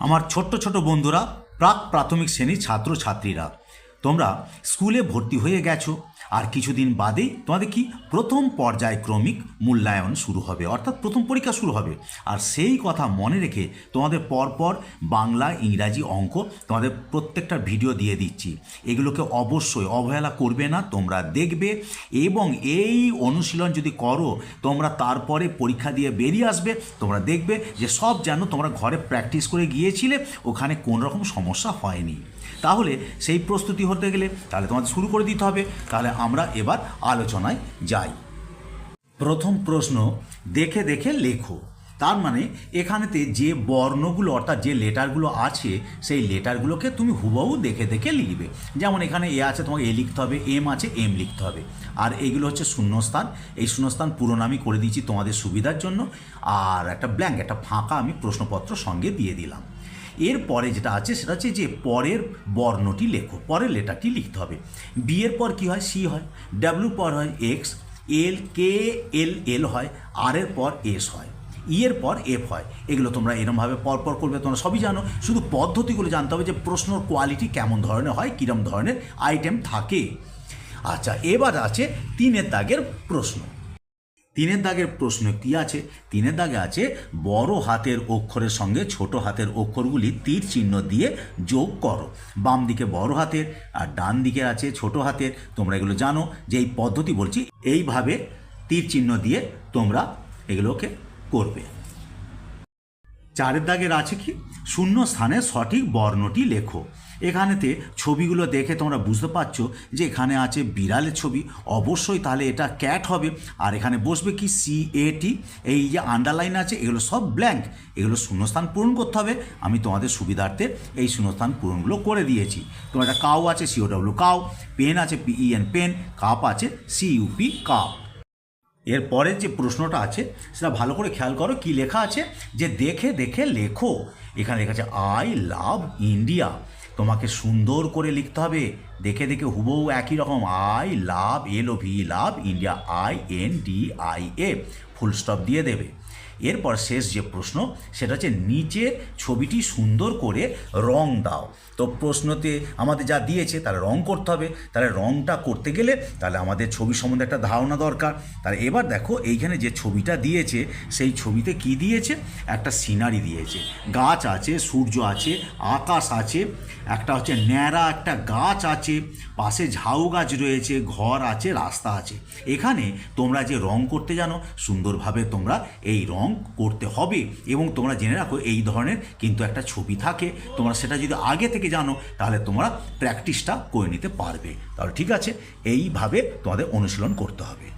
আমার ছোট্ট ছোট বন্ধুরা প্রাক প্রাথমিক শ্রেণির ছাত্রছাত্রীরা তোমরা স্কুলে ভর্তি হয়ে গেছো। আর কিছুদিন বাদেই তোমাদের কি প্রথম পর্যায়ক্রমিক মূল্যায়ন শুরু হবে? অর্থাৎ প্রথম পরীক্ষা শুরু হবে। আর সেই কথা মনে রেখে তোমাদের পরপর বাংলা, ইংরাজি অঙ্ক তোমাদের প্রত্যেকটা ভিডিও দিয়ে দিচ্ছি। এগুলোকে অবশ্যই অবহেলা করবে না, তোমরা দেখবে এবং এই অনুশীলন যদি করো, তোমরা তারপরে পরীক্ষা দিয়ে বেরিয়ে আসবে। তোমরা দেখবে যে সব যেন তোমরা ঘরে প্র্যাকটিস করে গিয়েছিলে, ওখানে কোনো রকম সমস্যা হয়নি। তাহলে সেই প্রস্তুতি হতে গেলে তাহলে তোমাদের শুরু করে দিতে হবে। তাহলে আমরা এবার আলোচনায় যাই। প্রথম প্রশ্ন, দেখে দেখে লেখো। তার মানে এখানেতে যে বর্ণগুলো, অর্থাৎ যে লেটারগুলো আছে, সেই লেটারগুলোকে তুমি হুবহু দেখে দেখে লিখবে। যেমন এখানে এ আছে, তোমাকে এ লিখতে হবে, এম আছে, এম লিখতে হবে। আর এইগুলো হচ্ছে শূন্যস্থান। এই শূন্যস্থান পুরনো আমি করে দিয়েছি তোমাদের সুবিধার জন্য। আর একটা ব্ল্যাঙ্ক একটা ফাঁকা আমি প্রশ্নপত্র সঙ্গে দিয়ে দিলাম। এরপরে যেটা আছে সেটা হচ্ছে যে পরের বর্ণটি লেখো, পরের লেটারটি লিখতে হবে। বি এর পর কি হয়? সি হয়। ডাব্লিউ পর হয় এক্স এল কে এল এল হয়। আর এর পর এস হয়। ই এর পর এফ হয়। এগুলো তোমরা এরমভাবে পরপর করবে, তোমরা সবই জানো। শুধু পদ্ধতিগুলো জানতে হবে যে প্রশ্নর কোয়ালিটি কেমন ধরনের হয়, কীরম ধরনের আইটেম থাকে। আচ্ছা এবার আছে তিনের দাগের প্রশ্ন। তিনের দাগের প্রশ্ন কি আছে। তিনের দাগে আছে, বড় হাতের অক্ষরের সঙ্গে ছোট হাতের অক্ষরগুলি তীর চিহ্ন দিয়ে যোগ করো। বাম দিকে বড় হাতের আর ডান দিকে আছে ছোট হাতের। তোমরা এগুলো জানো, যে এই পদ্ধতি বলছি, এইভাবে তীর চিহ্ন দিয়ে তোমরা এগুলোকে করবে। চারের দাগের আছে কি? শূন্য স্থানে সঠিক বর্ণটি লেখো। এখানেতে ছবিগুলো দেখে তোমরা বুঝতে পারছ যে এখানে আছে বিড়ালের ছবি। অবশ্যই তাহলে এটা ক্যাট হবে। আর এখানে বসবে কি? সি এ টি এই যে আন্ডারলাইন আছে, এগুলো সব ব্ল্যাঙ্ক এগুলো শূন্যস্থান পূরণ করতে হবে। আমি তোমাদের সুবিধার্থে এই শূন্যস্থান পূরণগুলো করে দিয়েছি। তোমার একটা কাউ আছে সিও ডাব্লিউ কাউ পেন আছে পিইএন পেন কাপ আছে সিইউপি কাপ এর পরের যে প্রশ্নটা আছে, সেটা ভালো করে খেয়াল করো, কি লেখা আছে? যে দেখে দেখে লেখো। এখানে লেখা আছে আই লাভ ইন্ডিয়া তোমাকে সুন্দর করে লিখতে হবে। দেখে দেখে হুবহু একই রকম I love L V love India I N D I A full stop দিয়ে দেবে। এরপর শেষ যে প্রশ্ন, সেটা হচ্ছে নিচের ছবিটি সুন্দর করে রং দাও। তো প্রশ্নতে আমাদের যা দিয়েছে, তাহলে রং করতে হবে। তাহলে রংটা করতে গেলে তাহলে আমাদের ছবি সম্বন্ধে একটা ধারণা দরকার। তাহলে এবার দেখো, এইখানে যে ছবিটা দিয়েছে, সেই ছবিতে কি দিয়েছে? একটা সিনারি দিয়েছে। গাছ আছে, সূর্য আছে, আকাশ আছে, একটা হচ্ছে ন্যাড়া, একটা গাছ আছে, পাশে ঝাউ গাছ রয়েছে, ঘর আছে, রাস্তা আছে। এখানে তোমরা যে রং করতে জানো, সুন্দরভাবে তোমরা এই রং করতে হবে এবং তোমরা জেনে রাখো এই ধরনের কিন্তু একটা ছবি থাকে। তোমরা সেটা যদি আগে থেকে জানো, তাহলে তোমরা প্র্যাকটিসটা করে নিতে পারবে। তাহলে ঠিক আছে, এইভাবে তোমাদের অনুশীলন করতে হবে।